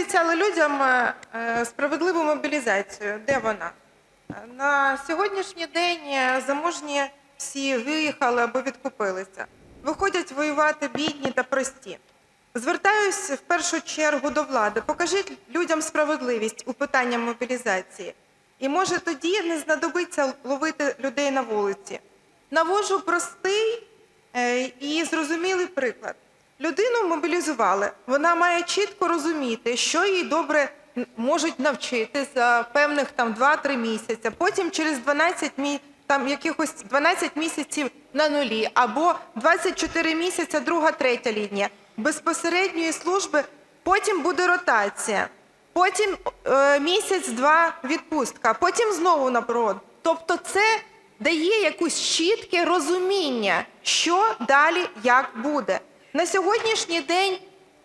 обіцяли людям е, е, справедливу мобілізацію. Де вона? На сьогоднішній день е, заможні всі виїхали або відкупилися. Виходять воювати бідні та прості. Звертаюсь в першу чергу до влади. Покажіть людям справедливість у питанні мобілізації. І може тоді не знадобиться ловити людей на вулиці. Навожу простий і зрозумілий приклад. Людину мобілізували. Вона має чітко розуміти, що їй добре можуть навчити за певних там 2-3 місяці. Потім через 12 мі... там якихось 12 місяців на нулі або 24 місяця друга, третя лінія безпосередньої служби. Потім буде ротація. Потім е, місяць-два відпустка, потім знову наоборот. Тобто це дає якусь чітке розуміння, що далі як буде. На сьогоднішній день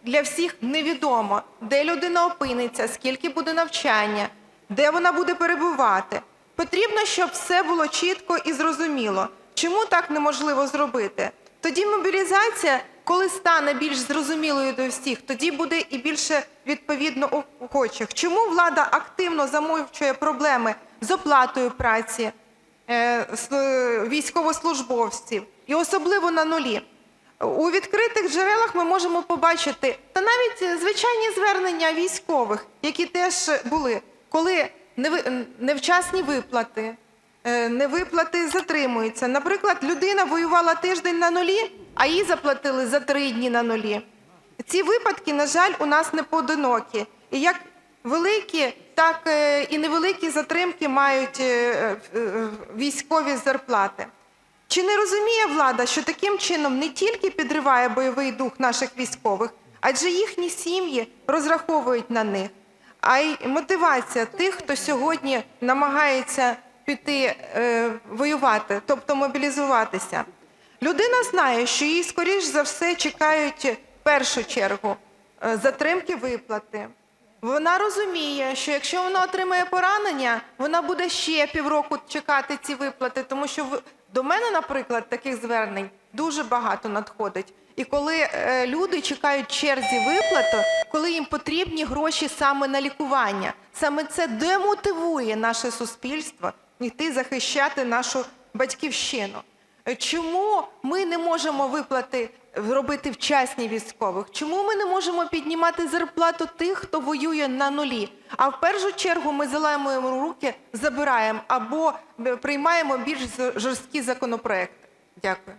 для всіх невідомо, де людина опиниться, скільки буде навчання, де вона буде перебувати. Потрібно, щоб все було чітко і зрозуміло. Чому так неможливо зробити? Тоді мобілізація, коли стане більш зрозумілою до всіх, тоді буде і більше відповідно охочих. Чому влада активно замовчує проблеми з оплатою праці е, військовослужбовців і особливо на нулі? У відкритих джерелах ми можемо побачити та навіть е, звичайні звернення військових, які теж були, коли невчасні виплати, е, невиплати затримуються. Наприклад, людина воювала тиждень на нулі, а їй заплатили за три дні на нулі. Ці випадки, на жаль, у нас не поодинокі. І як великі, так е, і невеликі затримки мають військові зарплати. Чи не розуміє влада, що таким чином не тільки підриває бойовий дух наших військових, адже їхні сім'ї розраховують на них, а й мотивація тих, хто сьогодні намагається піти е, воювати, тобто мобілізуватися. Людина знає, що її, скоріш за все, чекають в першу чергу е, затримки виплати. Вона розуміє, що якщо вона отримає поранення, вона буде ще півроку чекати ці виплати, тому що до мене, наприклад, таких звернень дуже багато надходить. І коли е, люди чекають черзі виплату, коли їм потрібні гроші саме на лікування, саме це демотивує наше суспільство йти захищати нашу батьківщину. Е, Чому ми не можемо виплати робити вчасні військових? Чому ми не можемо піднімати зарплату тих, хто воює на нулі? А в першу чергу ми заламуємо руки, забираємо або е, приймаємо більш жорсткі законопроекти. Дякую.